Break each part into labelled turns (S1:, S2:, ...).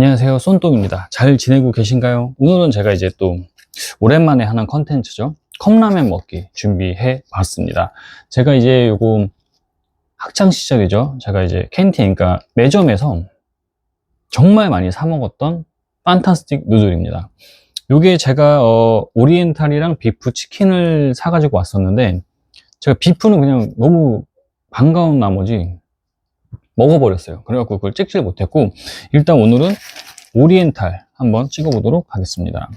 S1: 안녕하세요. 쏜똥입니다. 잘 지내고 계신가요? 오늘은 제가 이제 또 오랜만에 하는 컨텐츠죠. 컵라면 먹기 준비해 봤습니다. 제가 이제 요거 학창 시절이죠. 제가 이제 캔틴, 그러니까 매점에서 정말 많이 사 먹었던 판타스틱 누들입니다. 요게 제가 어, 오리엔탈이랑 비프 치킨을 사가지고 왔었는데 제가 비프는 그냥 너무 반가운 나머지 먹어버렸어요. 그래갖고 그걸 찍질 못했고 일단 오늘은 오리엔탈 한번 찍어보도록 하겠습니다.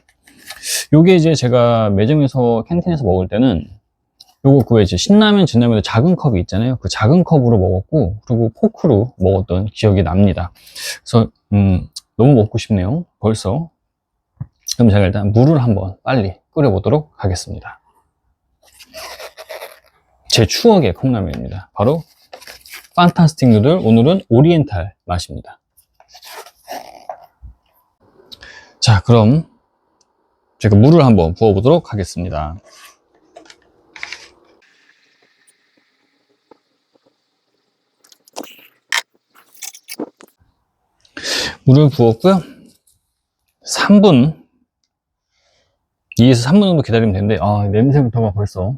S1: 요게 이제 제가 매점에서 캔틴에서 먹을 때는 요거 그 이제 신라면, 진라면의 작은 컵이 있잖아요. 그 작은 컵으로 먹었고 그리고 포크로 먹었던 기억이 납니다. 그래서 음, 너무 먹고 싶네요. 벌써. 그럼 제가 일단 물을 한번 빨리 끓여보도록 하겠습니다. 제 추억의 컵라면입니다. 바로 판타스틱 누들 오늘은 오리엔탈 맛입니다. 자, 그럼 제가 물을 한번 부어 보도록 하겠습니다. 물을 부었고요. 3분, 2에서 3분 정도 기다리면 되는데, 아, 냄새부터가 벌써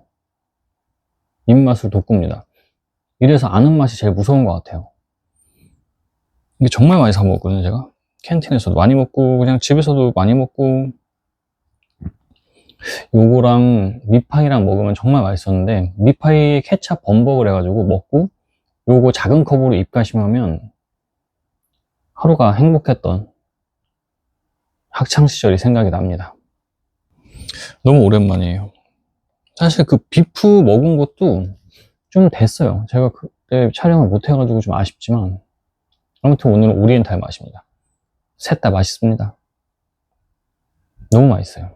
S1: 입맛을 돋굽니다. 이래서 아는 맛이 제일 무서운 것 같아요. 이게 정말 많이 사 먹었거든요, 제가. 캔틴에서도 많이 먹고, 그냥 집에서도 많이 먹고, 요거랑 미파이랑 먹으면 정말 맛있었는데, 미파이 케찹 범벅을 해가지고 먹고, 요거 작은 컵으로 입가심하면 하루가 행복했던 학창시절이 생각이 납니다. 너무 오랜만이에요. 사실 그 비프 먹은 것도 좀 됐어요. 제가 그때 촬영을 못 해가지고 좀 아쉽지만 아무튼 오늘은 오리엔탈 맛입니다. 셋 다 맛있습니다. 너무 맛있어요.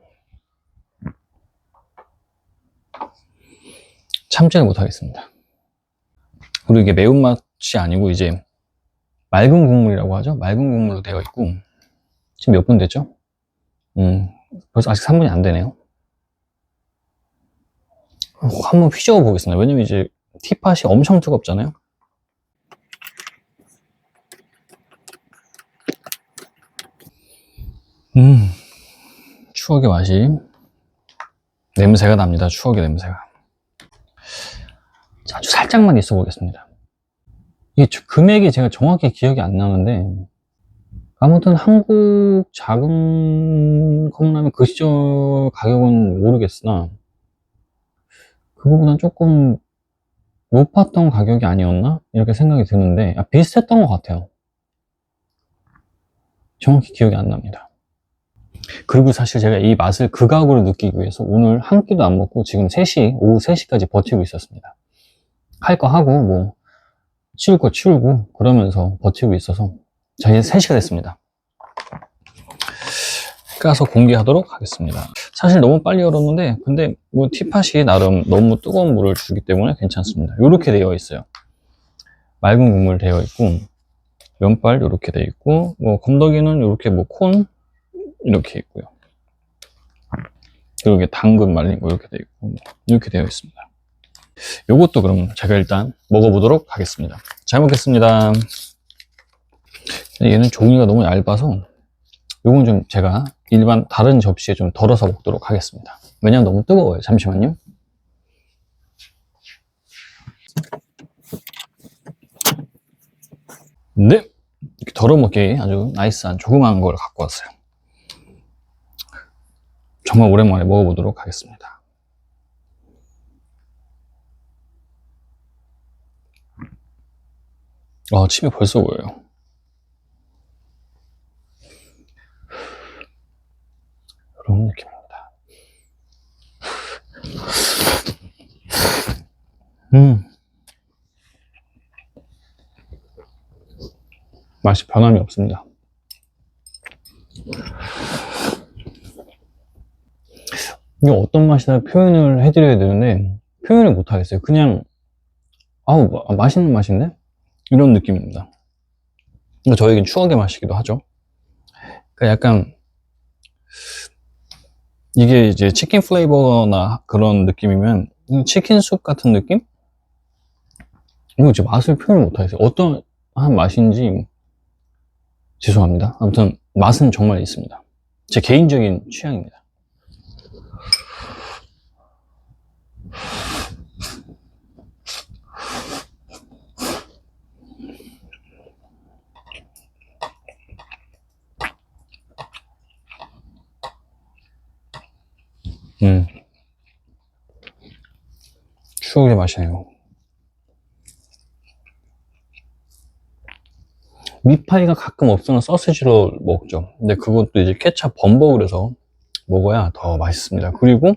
S1: 참지를 못하겠습니다. 그리고 이게 매운맛이 아니고 이제 맑은 국물이라고 하죠. 맑은 국물로 되어 있고 지금 몇 분 됐죠? 음, 벌써 아직 3분이 안 되네요. 어, 한번 휘저어 보겠습니다. 왜냐면 이제 티팟이 엄청 뜨겁잖아요. 음, 추억의 맛이 냄새가 납니다. 추억의 냄새가. 자, 아주 살짝만 있어 보겠습니다. 이게 저- 금액이 제가 정확히 기억이 안 나는데 아무튼 한국 작은 컵라면 그 시절 가격은 모르겠으나 그거보단 조금 높았던 가격이 아니었나? 이렇게 생각이 드는데 아, 비슷했던 것 같아요. 정확히 기억이 안 납니다. 그리고 사실 제가 이 맛을 극악으로 느끼기 위해서 오늘 한 끼도 안 먹고 지금 3시, 오후 3시까지 버티고 있었습니다. 할 거 하고 뭐 치울 거 치우고 그러면서 버티고 있어서 자 이제 3시가 됐습니다. 까서 공개하도록 하겠습니다. 사실 너무 빨리 열었는데 근데 뭐 티팟이 나름 너무 뜨거운 물을 주기 때문에 괜찮습니다. 이렇게 되어 있어요. 맑은 국물 되어 있고 면발 이렇게 되어 있고 뭐 건더기는 이렇게 뭐 콘 이렇게 있고요. 그리고 당근 말린 거 이렇게 되어 있고 뭐 이렇게 되어 있습니다. 요것도 그럼 제가 일단 먹어보도록 하겠습니다. 잘 먹겠습니다. 얘는 종이가 너무 얇아서 요건 좀 제가 일반 다른 접시에 좀 덜어서 먹도록 하겠습니다. 왜냐면 너무 뜨거워요. 잠시만요. 네! 이렇게 덜어 먹기 아주 나이스한 조그마한 걸 갖고 왔어요. 정말 오랜만에 먹어보도록 하겠습니다. 아, 침이 벌써 고여요. 이런 느낌입니다. 음. 맛이 변함이 없습니다. 이게 어떤 맛이다 표현을 해드려야 되는데, 표현을 못 하겠어요. 그냥, 아우, 마- 맛있는 맛인데? 이런 느낌입니다. 저에겐 추억의 맛이기도 하죠. 그러니까 약간, 이게 이제 치킨 플레이버나 그런 느낌이면 이 치킨 숲 같은 느낌? 이거 이제 맛을 표현을 못하겠어요. 어떤 한 맛인지 죄송합니다. 아무튼 맛은 정말 있습니다. 제 개인적인 취향입니다. 음. 추억의 맛이네요. 미파이가 가끔 없으면 소시지로 먹죠. 근데 그것도 이제 케찹 범벅을 해서 먹어야 더 맛있습니다. 그리고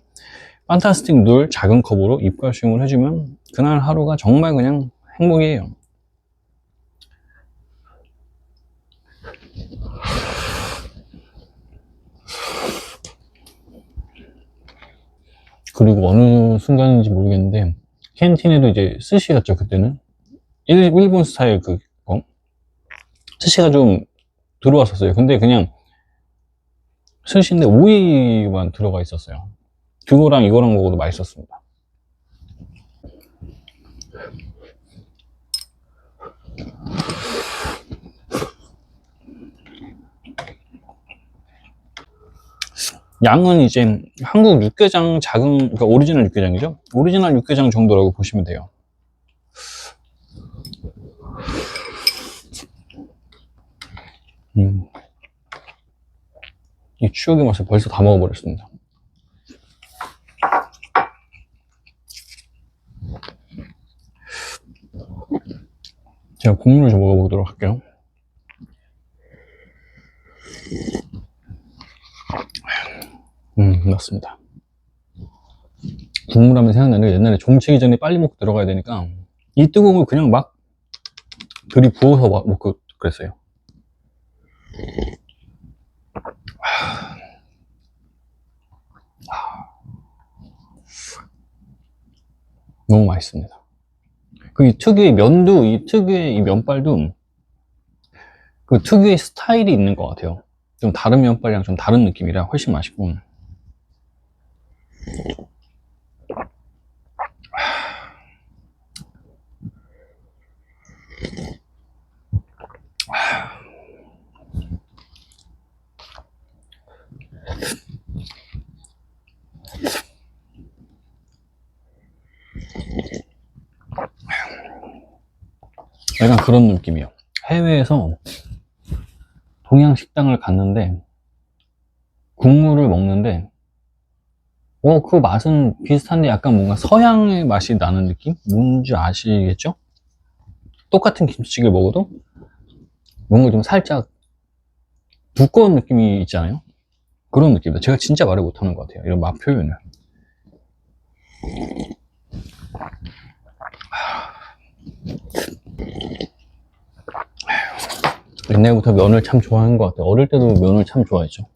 S1: 판타스틱 누들 작은 컵으로 입가심을 해주면 그날 하루가 정말 그냥 행복이에요. 그리고 어느 순간인지 모르겠는데 캔틴에도 이제 스시였죠 그때는 일, 일본 스타일 그 어? 스시가 좀 들어왔었어요. 근데 그냥 스시인데 오이만 들어가 있었어요. 그거랑 이거랑 먹어도 맛있었습니다. 양은 이제 한국 육개장 작은 그러니까 오리지널 육개장이죠? 오리지널 육개장 정도라고 보시면 돼요 음. 이 추억의 맛을 벌써 다 먹어버렸습니다 제가 국물을 좀 먹어보도록 할게요 음, 맞습니다. 국물 하면 생각나는 게 옛날에 종치기 전에 빨리 먹고 들어가야 되니까 이 뜨거운 걸 그냥 막 들이 부어서 막 먹고 그랬어요. 너무 맛있습니다. 그 이 특유의 면도, 이 특유의 이 면발도 그 특유의 스타일이 있는 것 같아요. 좀 다른 면발이랑 좀 다른 느낌이라 훨씬 맛있고. 약간 그런 느낌이요. 해외에서 동양 식당을 갔는데 국물을 먹는데 어, 그 맛은 비슷한데 약간 뭔가 서양의 맛이 나는 느낌? 뭔지 아시겠죠? 똑같은 김치찌개를 먹어도 뭔가 좀 살짝 두꺼운 느낌이 있잖아요? 그런 느낌이다. 제가 진짜 말을 못하는 것 같아요. 이런 맛 표현을. 옛날부터 면을 참 좋아하는 것 같아요. 어릴 때도 면을 참 좋아했죠.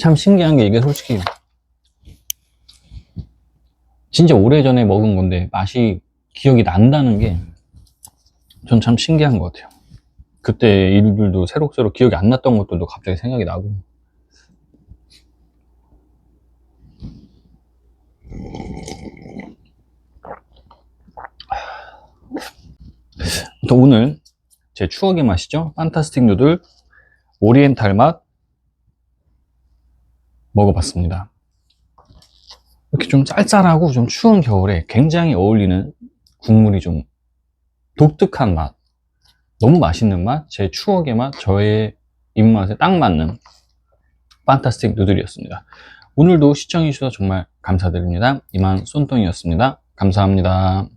S1: 참 신기한 게 이게 솔직히 진짜 오래전에 먹은 건데 맛이 기억이 난다는 게 전 참 신기한 것 같아요. 그때 일들도 새록새록 기억이 안 났던 것들도 갑자기 생각이 나고. 또 오늘 제 추억의 맛이죠? 판타스틱 누들 오리엔탈 맛 먹어봤습니다. 이렇게 좀 짤짤하고 좀 추운 겨울에 굉장히 어울리는 국물이 좀 독특한 맛 너무 맛있는 맛, 제 추억의 맛, 저의 입맛에 딱 맞는 판타스틱 누들이었습니다. 오늘도 시청해주셔서 정말 감사드립니다. 이만 쏜똥이었습니다. 감사합니다.